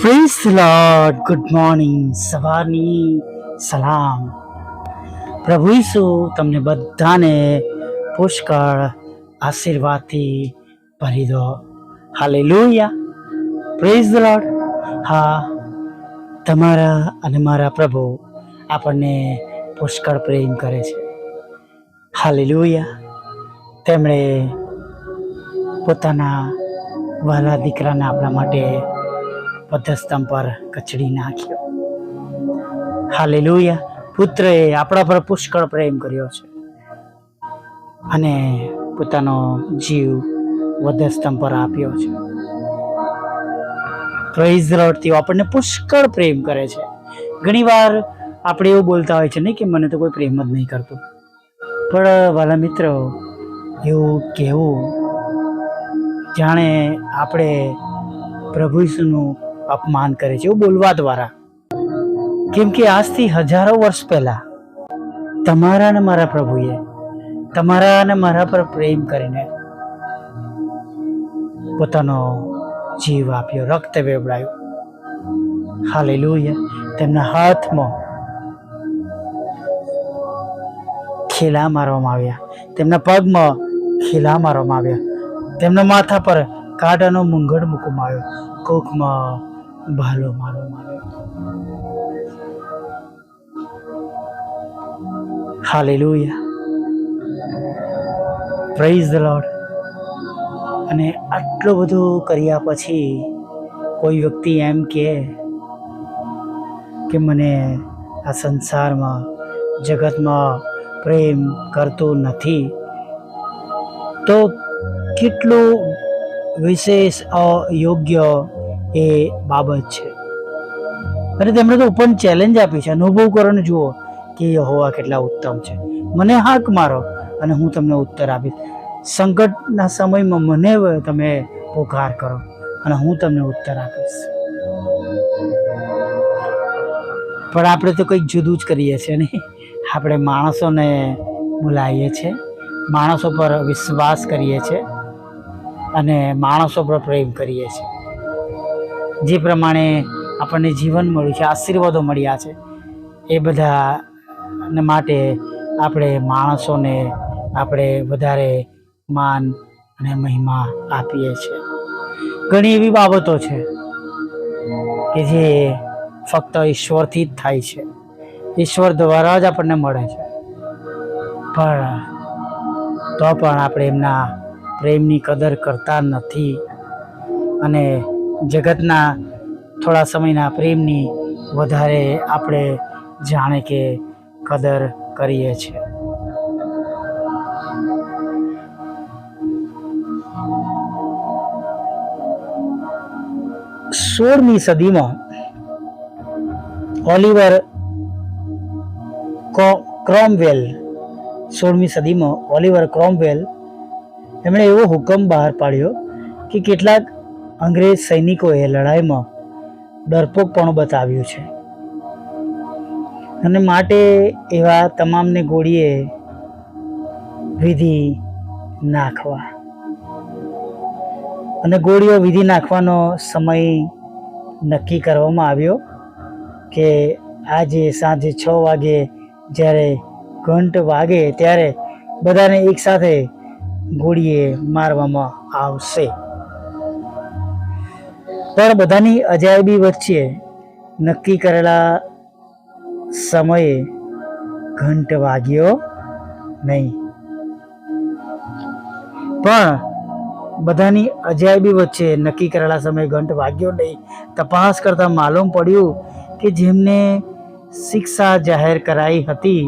Praise lord good morning સવારની સલામ. પ્રભુ ઈસુ તમને બધાને પુષ્કળ આશીર્વાદથી ભરી દો. હાલેલુયા પ્રેઝ લોર્ડ હા, તમારા અને મારા પ્રભુ આપણને પુષ્કળ પ્રેમ કરે છે. હાલે લોહિયા તેમણે પોતાના વહાલા દીકરાને આપણા માટે પદ્ધસ્તંભ પર કચડી નાખ્યો. હાલેલુયા. પુત્રએ આપણા પર પુષ્કળ પ્રેમ કર્યો છે. અને પોતાનો જીવ વધસ્તંભ પર આપ્યો છે. પ્રેઝ રડતીઓ આપણને પુષ્કળ પ્રેમ કરે છે. ઘણીવાર આપણે એવું બોલતા હોય છે ને કે મને તો કોઈ પ્રેમ જ નહીં કરતું. પણ વાલા મિત્રો, એવું કહેવું જાણે આપણે પ્રભુ ઈસુનું અપમાન કરે છે, એવું બોલવા દ્વારા. કેમ કે આજથી હજારો વર્ષ પહેલા તમારા અને મારા પ્રભુએ તમારા અને મારા પર પ્રેમ કરીને પોતાનો જીવ આપ્યો, રક્ત વેવડાયું. હાલે તેમના હાથમાં ખીલા મારવામાં આવ્યા. તેમના પગમાં ખીલા મારવામાં આવ્યા. તેમના માથા પર કાંટાનો મુંગડ મૂકવામાં આવ્યો. કોખમાં ભાલો મારવામાં આવ્યો હાલેલુયા. પ્રેઝ ધ લોર્ડ અને આટલું બધું કર્યા પછી કોઈ વ્યક્તિ એમ કહે કે મને આ સંસારમાં, જગતમાં પ્રેમ કરતો નથી, તો કેટલું વિશેષ અયોગ્ય એ બાબત છે. અને તેમણે તો પણ ચેલેન્જ આપી છે. અનુભવ કરો ને જુઓ કે યહોવા કેટલા ઉત્તમ છે. મને હાક મારો અને હું તમને ઉત્તર આપીશ. સંકટના સમયમાં મને તમે પોકાર કરો અને હું તમને ઉત્તર આપીશ. પણ આપણે તો કંઈક જુદું જ કરીએ છીએ ને. આપણે માણસોને બોલાવીએ છીએ. માણસો પર વિશ્વાસ કરીએ છીએ. અને માણસો પર પ્રેમ કરીએ છીએ. જે પ્રમાણે આપણને જીવન મળ્યું છે, આશીર્વાદો મળ્યા છે, એ બધા ને માટે આપણે માણસોને આપણે વધારે માન અને મહિમા આપીએ છીએ. ઘણી એવી બાબતો છે કે જે ફક્ત ઈશ્વરથી જ થાય છે. ઈશ્વર દ્વારા જ આપણને મળે છે. પણ તો પણ આપણે એમના પ્રેમની કદર કરતા નથી અને જગતના થોડા સમયના પ્રેમની વધારે આપણે જાણે કે કદર કરીએ છીએ. સોળમી સદીમાં ઓલિવર ક્રોમવેલ, સોળમી સદીમાં ઓલિવર ક્રોમવેલ, એમણે એવો હુકમ બહાર પાડ્યો કે કેટલાક અંગ્રેજ સૈનિકોએ લડાઈમાં ડરપોકપણું બતાવ્યું છે. અને માટે એવા તમામને ગોળીએ વિધિ નાખવા. અને ગોળીઓ વિધિ નાખવાનો સમય નક્કી કરવામાં આવ્યો કે આજે સાંજે છ વાગે જ્યારે ઘંટ વાગે ત્યારે બધાને એકસાથે ગોળીએ મારવામાં આવશે. પણ બધાની અજાયબી વચ્ચે નક્કી કરેલા સમયે ઘંટ વાગ્યો નહીં. પણ બધાની અજાયબી વચ્ચે નક્કી કરેલા સમયે ઘંટ વાગ્યો નહીં. તપાસ કરતાં માલુમ પડ્યું કે જેમને શિક્ષા જાહેર કરાઈ હતી,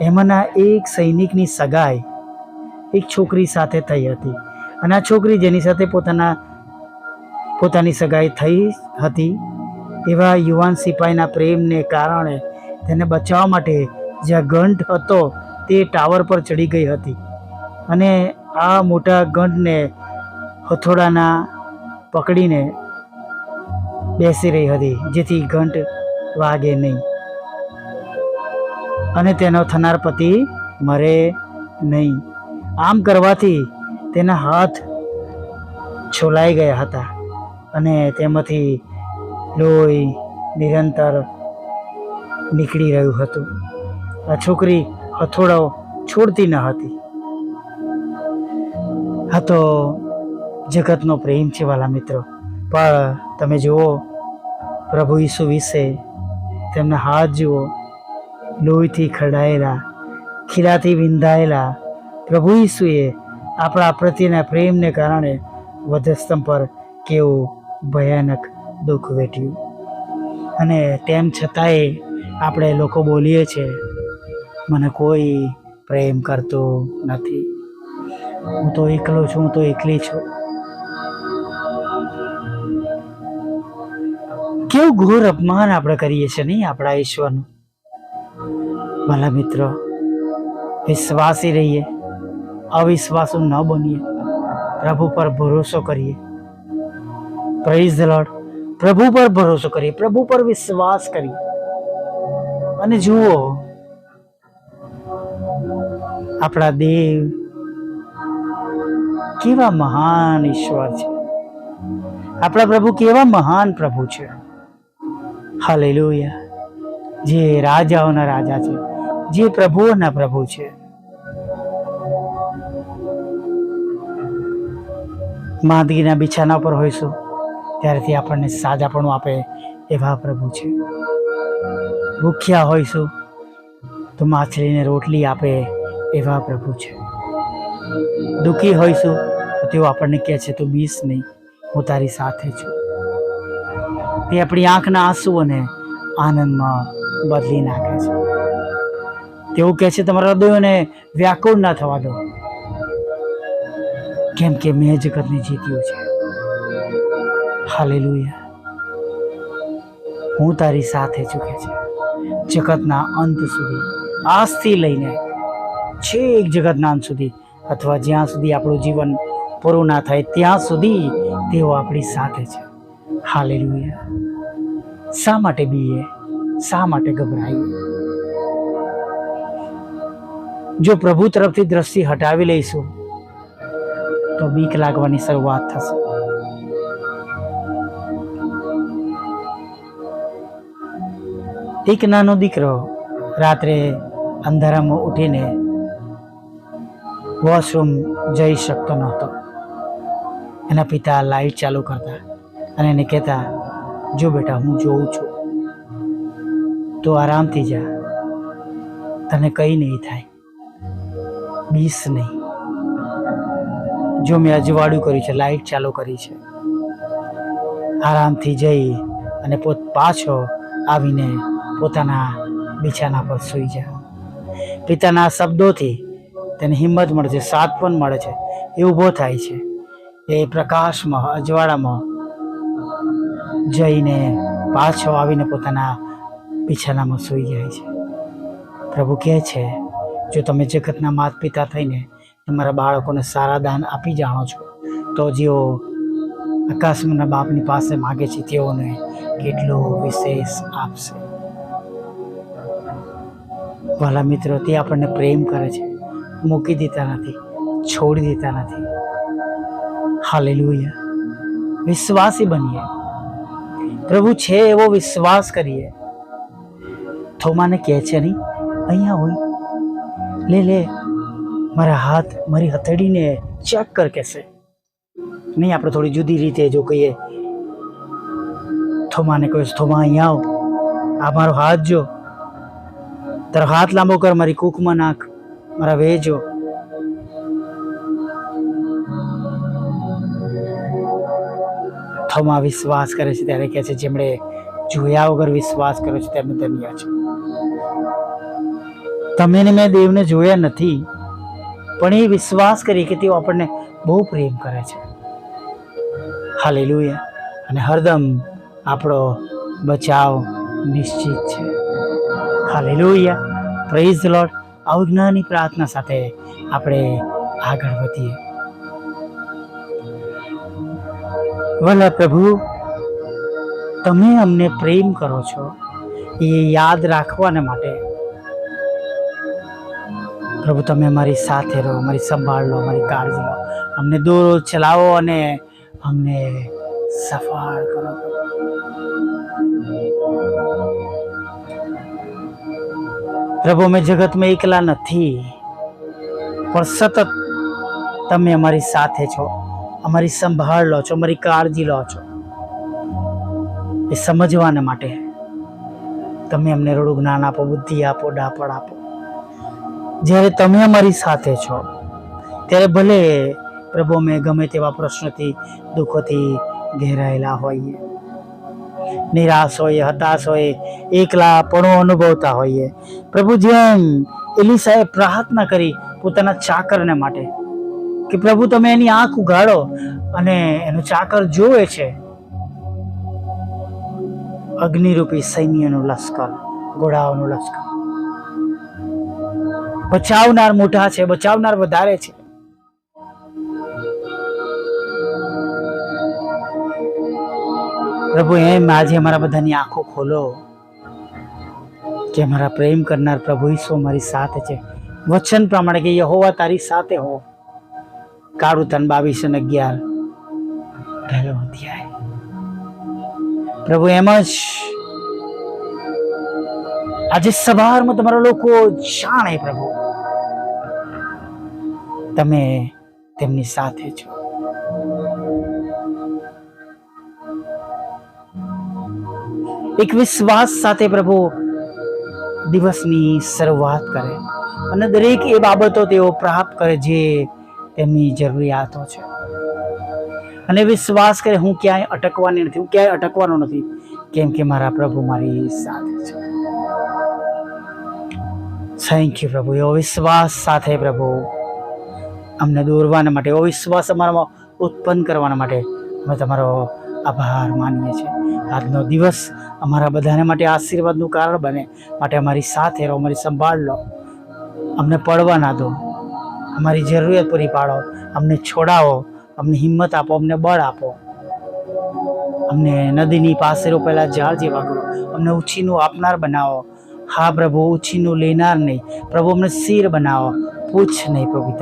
એમાંના એક સૈનિકની સગાઈ એક છોકરી સાથે થઈ હતી. અને આ છોકરી જેની સાથે પોતાના પોતાની સગાઈ થઈ હતી. એવા યુવાન સિપાહીના પ્રેમને કારણે તેને બચાવવા માટે જ્યાં ગંઠ હતો તે ટાવર પર ચડી ગઈ હતી. અને આ મોટા ગંઠને હથોડાના પકડીને બેસી રહી હતી, જેથી ઘંટ વાગે નહીં. અને તેનો થનાર પતિ મરે નહીં. આમ કરવાથી તેના હાથ છોલાઈ ગયા હતા. અને તેમાંથી લોહી નિરંતર નીકળી રહ્યું હતું. આ છોકરી હથોડો છોડતી ન હતી. આ તો જગતનો પ્રેમ છે વાલા મિત્રો. પણ તમે જુઓ, પ્રભુ ઈસુ વિશે તેમના હાથ જુઓ. લોહીથી ખરડાયેલા ખીલાથી વિંધાયેલા પ્રભુ ઈસુએ આપણા પ્રત્યેના પ્રેમને કારણે વધસ્તંભ પર કેવું ભયાનક દુઃખ વેઠ્યું. અને તેમ છતાંય આપણે લોકો બોલીએ છીએ મને કોઈ પ્રેમ કરતો નથી. હું તો એકલો છું, હું તો એકલી છું. કેવું ઘોર અપમાન આપણે કરીએ છીએ નહીં આપણા ઈશ્વરનું? ભલા મિત્રો, વિશ્વાસી રહીએ, અવિશ્વાસુ ન બનીએ, પ્રભુ પર ભરોસો કરીએ. પ્રેઝ ધ લોર્ડ પ્રભુ પર ભરોસો કરીએ પ્રભુ પર વિશ્વાસ કરીએ અને જુઓ, આપણા દેવ કેવા મહાન ઈશ્વર છે. આપણા પ્રભુ કેવા મહાન પ્રભુ છે. હાલે જે રાજાઓના રાજા છે, જે પ્રભુઓના પ્રભુ છે. માંદગીના બિછાના પર હોઈશું. ત્યારથી આપણને સાજાપણું આપે એવા પ્રભુ છે. ભૂખ્યા હોઈશું તો માછલીને રોટલી આપે એવા પ્રભુ છે. દુઃખી હોઈશું તો તેઓ આપણને કહે છે, તું બીસ નહીં, હું તારી સાથે છું. તે આપણી આંખના આંસુઓને આનંદમાં બદલી નાખે છે. તેવું કહે છે, તમારા હૃદયોને વ્યાકુળ ના થવા દો. કેમ કે મેં જગતને જીત્યું છે. હાલેલુયા. હું તારી સાથે ચૂકે છે. જગતના અંત સુધી આજથી લઈને છેક જગતના અંત સુધી અથવા જ્યાં સુધી આપણું જીવન પૂરું ના થાય, ત્યાં સુધી તેઓ આપણી સાથે છે. હાલેલુયા. શા માટે બીએ? શા માટે ગભરાઈએ જો પ્રભુ તરફથી દ્રષ્ટિ હટાવી લઈશું, તો બીક લાગવાની શરૂઆત થશે. એક નાનો દીકરો રાત્રે અંધારામાં ઉઠીને વોશરૂમ જઈ શકતો નહોતો. એના પિતા લાઈટ ચાલુ કરતા અને એને કહેતા, જો બેટા, હું જોઉં છું. તો આરામથી જા. તને કંઈ નહીં થાય. બીસ નહીં. જો મેં અજવાળું કર્યું છે, લાઈટ ચાલુ કરી છે. આરામથી જઈ અને પોત પાછો આવીને પોતાના બિછાના પર સૂઈ જા પિતાના શબ્દોથી તેને હિંમત મળે છે, સાથ પણ મળે છે, એ ઊભો થાય છે. એ પ્રકાશમાં, અજવાળામાં જઈને પાછો આવીને પોતાના બિછાનામાં સૂઈ જાય છે. પ્રભુ કહે છે, જો તમે જગતના માત પિતા થઈને તમારા બાળકોને સારા દાન આપી જાણો છો, તો જેઓ આકાશના બાપની પાસે માગે છે, તેઓને કેટલું વિશેષ આપશે. વાલા મિત્રો, તે આપણને પ્રેમ કરે છે. મૂકી દેતા નથી, છોડી દેતા નથી. હાલે વિશ્વાસી બનીએ. પ્રભુ છે એવો વિશ્વાસ કરીએ. થોમાને કહે છે નહીં, અહીંયા હોય. લે લે. મારા હાથ મારી હથેળીને ચેક કર કહેશે નહીં, આપણે થોડી જુદી રીતે જો કહીએ. થોમાને કહીશ થોમા, અહીંયા આવ. આ મારો હાથ જો. તારો હાથ લાંબો કર, મારી કૂકમાં નાખ, મારા વેજો. થોમા વિશ્વાસ કરે છે ત્યારે કહે છે, જેમણે જોયા વગર વિશ્વાસ કર્યો છે, તેમને ધન્ય છે. તમે ને મેં દેવને જોયા નથી, પણ એ વિશ્વાસ કરી કે તેઓ આપણને બહુ પ્રેમ કરે છે. હાલેલુયા. અને હરદમ આપણો બચાવ નિશ્ચિત છે. હાલેલુયા. પ્રેઝ લોર્ડ અવજ્ઞાની પ્રાર્થના સાથે આપણે આગળ વધીએ. વલા પ્રભુ, તમે અમને પ્રેમ કરો છો. એ યાદ રાખવાને માટે. પ્રભુ, તમે અમારી સાથે રહો, અમારી સંભાળ લો, અમારી કાળજી લો અમને દોરો ચલાવો અને અમને સફળ કરો. પ્રભુ, અમે જગતમાં એકલા નથી. પણ સતત તમે અમારી સાથે છો. અમારી સંભાળ લો છો, અમારી કાળજી લો છો. એ સમજવાને માટે તમે અમને રોડું જ્ઞાન આપો, બુદ્ધિ આપો, ડાપણ આપો. જ્યારે તમે અમારી સાથે છો, ત્યારે ભલે પ્રભુ, અમે ગમે તેવા પ્રશ્નોથી, દુઃખોથી ઘેરાયેલા હોઈએ. નિરાશ હોઈએ હતાશ હોઈએ એકલાપણું અનુભવતા હોઈએ. પ્રભુ જેમ એલિસાએ પ્રાર્થના કરી પોતાના ચાકરને માટે કે, પ્રભુ, તમે એની આંખ ઉગાડો અને એનું ચાકર જોવે છે. અગ્નિરૂપી સૈન્યનું લશ્કર, ઘોડાઓનું લશ્કર. બચાવનાર મોટા છે, બચાવનાર વધારે છે. પ્રભુ, એમ આજે અમારા બધાની આંખો ખોલો કે અમારા પ્રેમ કરનાર પ્રભુ ઈસુ મારી સાથે છે. વચન પ્રમાણે કે યહોવા તારી સાથે હો. કાળું તન બાવીસ અને અગિયાર. પહેલો અધ્યાય. પ્રભુ, એમ જ આજે સવારમાં તમારા લોકો જાણે પ્રભુ. તમે તેમની સાથે છો. એક વિશ્વાસ સાથે પ્રભુ દિવસની શરૂઆત કરે અને દરેક એ બાબતો તેઓ પ્રાપ્ત કરે જે તેમની જરૂરિયાતો છે. અને વિશ્વાસ કરે, હું ક્યાંય અટકવાની નથી, હું ક્યાંય અટકવાનો નથી, કેમ કે મારા પ્રભુ મારી સાથે છે. થેન્ક યુ પ્રભુ. એવો વિશ્વાસ સાથે પ્રભુ અમને દોરવાના માટે, એવો વિશ્વાસ અમારામાં ઉત્પન્ન કરવાના માટે અમે તમારો આભાર માનીએ છીએ. આજનો દિવસ અમારા બધાને માટે આશીર્વાદનું કારણ બને, માટે અમારી સાથે રહો, અમારી સંભાળ લો. અમને પડવા ના દો. અમારી જરૂરિયાત પૂરી પાડો. અમને છોડાવો. અમને હિંમત આપો. અમને બળ આપો. અમને નદીની પાસે રોપેલા ઝાડ જેવા કરો. અમને ઉછીનું આપનાર બનાવો. હા, પ્રભુ, ઉછીનું લેનાર નહીં. પ્રભુ, અમને શિર બનાવો. પૂછ નહીં પ્રભુ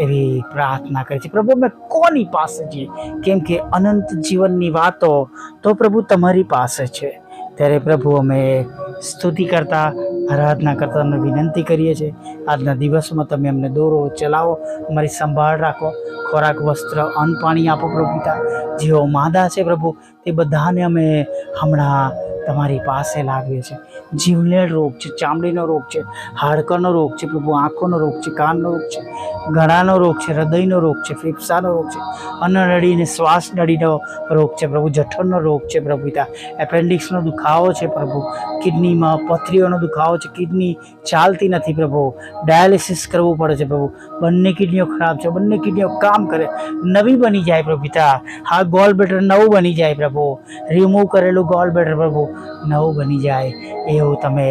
એવી પ્રાર્થના કરે છે. પ્રભુ, અમે કોની પાસે છીએ? કેમ કે અનંત જીવનની વાતો તો પ્રભુ તમારી પાસે છે. ત્યારે પ્રભુ અમે સ્તુતિ કરતા, આરાધના કરતા તમને વિનંતી કરીએ છીએ. આજના દિવસમાં તમે અમને દોરો ચલાવો, અમારી સંભાળ રાખો, ખોરાક, વસ્ત્ર, અન્ન, પાણી આપો પ્રભુ પિતા. જેઓ માદા છે પ્રભુ, તે બધાને અમે હમણાં તમારી પાસે લાવીએ છીએ. જીવલેણ રોગ છે ચામડીનો રોગ છે હાડકાનો રોગ છે પ્રભુ આંખોનો રોગ છે કાનનો રોગ છે ગળાનો રોગ છે હૃદયનો રોગ છે ફેફસાનો રોગ છે અન્નનળીને શ્વાસ નળીનો રોગ છે પ્રભુ જઠરનો રોગ છે પ્રભુ પિતા એપેન્ડિક્સનો દુખાવો છે પ્રભુ કિડનીમાં પથરીઓનો દુખાવો છે કિડની ચાલતી નથી પ્રભુ ડાયાલિસિસ કરવું પડે છે પ્રભુ બંને કિડનીઓ ખરાબ છે બંને કિડનીઓ કામ કરે નવી બની જાય પ્રભુ પિતા હા ગોલ બેટર નવું બની જાય પ્રભુ રિમૂવ કરેલું ગોલ બેટર પ્રભુ નવું બની જાય એવું તમે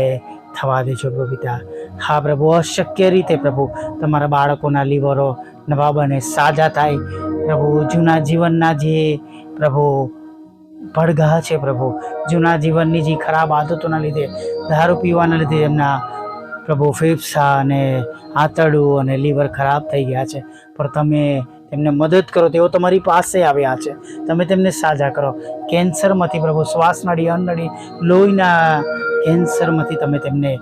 થવા દેજો પ્રભુ પિતા. હા પ્રભુ, અશક્ય રીતે પ્રભુ તમારા બાળકોના લીવરો નવા બને, સાજા થાય. પ્રભુ, જૂના જીવનના જે પ્રભુ પડઘા છે પ્રભુ, જૂના જીવનની જે ખરાબ આદતોના લીધે, દારૂ પીવાના લીધે એમના પ્રભુ ફેફસા અને આંતરડું અને લીવર ખરાબ થઈ ગયા છે. પણ તમે તેમને મદદ કરો તેઓ તમારી પાસે આવ્યા છે. તમે તેમને સાજા કરો. કેન્સરમાંથી પ્રભુ, શ્વાસનળી, અન્નળી, લોહીના કેન્સરમાંથી તમે તેમને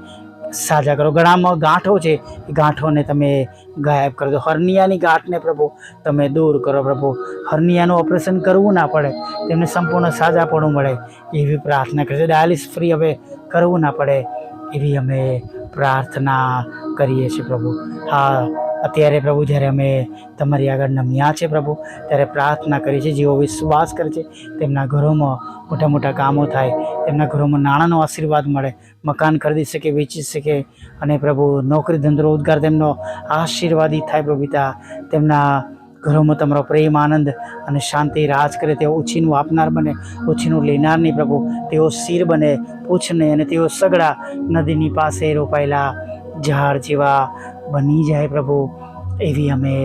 સાજા કરો. ગળામાં ગાંઠો છે, એ ગાંઠોને તમે ગાયબ કરો દો. હર્નિયાની ગાંઠને પ્રભુ, તમે દૂર કરો પ્રભુ. હર્નિયાનું ઓપરેશન કરવું ના પડે. તેમને સંપૂર્ણ સાજાપણું મળે એવી પ્રાર્થના કરીએ ડાયાલિસ ફ્રી હવે કરવું ના પડે એવી અમે પ્રાર્થના કરીએ છીએ પ્રભુ. હા અત્યારે પ્રભુ, જ્યારે અમે તમારી આગળ નમ્યા છે પ્રભુ, ત્યારે પ્રાર્થના કરી છે જેઓ વિશ્વાસ કરે છે, તેમના ઘરોમાં મોટા મોટા કામો થાય, તેમના ઘરોમાં નાણાંનો આશીર્વાદ મળે, મકાન ખરીદી શકે, વેચી શકે, અને પ્રભુ નોકરી ધંધો, રોજગાર તેમનો આશીર્વાદી થાય પ્રભુ તેમના ઘરોમાં તમારો પ્રેમ, આનંદ અને શાંતિ રાજ કરે, તેઓ ઉછીનું આપનાર બને, ઉછીનું લેનાર નહીં પ્રભુ. તેઓ શિર બને પૂછ નહીં અને તેઓ સગડા નદીની પાસે રોપાયેલા ઝાડ જેવા બની જાય પ્રભુ, એવી અમે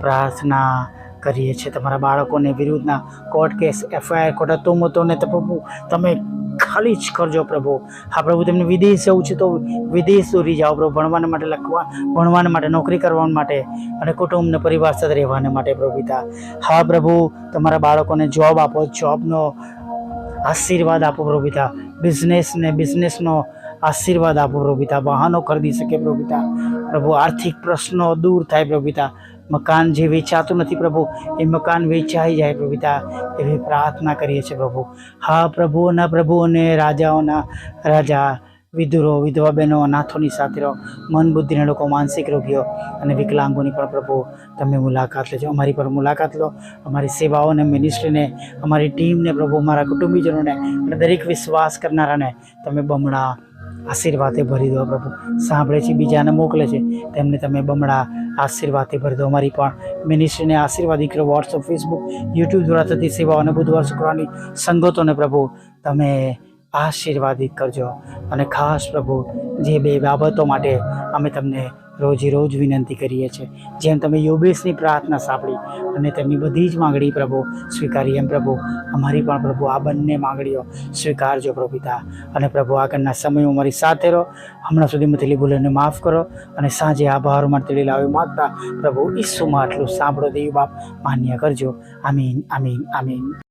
પ્રાર્થના કરીએ છીએ. તમારા બાળકોને વિરુદ્ધના કોર્ટ કેસ એફઆઈઆર ખોટા તુમતોને તો પ્રભુ તમે ખાલી જ કરજો પ્રભુ. હા પ્રભુ, તમને વિદેશ જવું છે તો વિદેશ દોરી જાઓ પ્રભુ, ભણવાના માટે લખવા, ભણવાના માટે, નોકરી કરવા માટે અને કુટુંબને પરિવાર સાથે રહેવાના માટે પ્રભુ હા પ્રભુ, તમારા બાળકોને જોબ આપો જોબનો આશીર્વાદ આપો પ્રભુ બિઝનેસને બિઝનેસનો આશીર્વાદ આપો પ્રભુ વાહનો ખરીદી શકે પ્રભુ પ્રભુ, આર્થિક પ્રશ્નો દૂર થાય પ્રભુતા મકાન જે વેચાતું નથી પ્રભુ, એ મકાન વેચાઈ જાય પ્રભુતા એવી પ્રાર્થના કરીએ છીએ પ્રભુ. હા પ્રભુઓના પ્રભુઓને રાજાઓના રાજા, વિધુરો, વિધવા બહેનો અનાથોની રહો. મન બુદ્ધિના લોકો, માનસિક રોગીઓ અને વિકલાંગોની પણ પ્રભુ, તમે મુલાકાત લેજો. અમારી પર મુલાકાત લો. અમારી સેવાઓને મિનિસ્ટ્રીને અમારી ટીમને પ્રભુ, અમારા કુટુંબીજનોને અને દરેક વિશ્વાસ કરનારાને તમે બમણા આશીર્વાદે ભરી દો પ્રભુ. સાંભળે છે, બીજાને મોકલે છે. તેમને તમે બમણા આશીર્વાદે ભરી દો. અમારી પણ મિનિસ્ટ્રીને આશીર્વાદી કરો વોટ્સઅપ ફેસબુક યુટ્યુબ દ્વારા થતી સેવાઓ અને બુધવાર શુક્રવારની સંગતોને પ્રભુ તમે આશીર્વાદિત કરજો. અને ખાસ પ્રભુ, જે બે બાબતો માટે અમે તમને રોજે રોજ વિનંતી કરીએ છીએ. જેમ તમે યોગેશની પ્રાર્થના સાંભળી અને તેમની બધી જ માંગણી પ્રભુ સ્વીકારી એમ પ્રભુ અમારી પણ પ્રભુ આ બંને માંગણીઓ સ્વીકારજો પ્રભુ પિતા. અને પ્રભુ આગળના સમયો અમારી સાથે રહો. હમણાં સુધી થયેલી ભૂલોને માફ કરો અને સાંજે આભાર માટે લાવી માગતા પ્રભુ ઈસુમાં આટલું સાંભળો દેવી બાપ માન્ય કરજો. આમીન આમીન આમીન.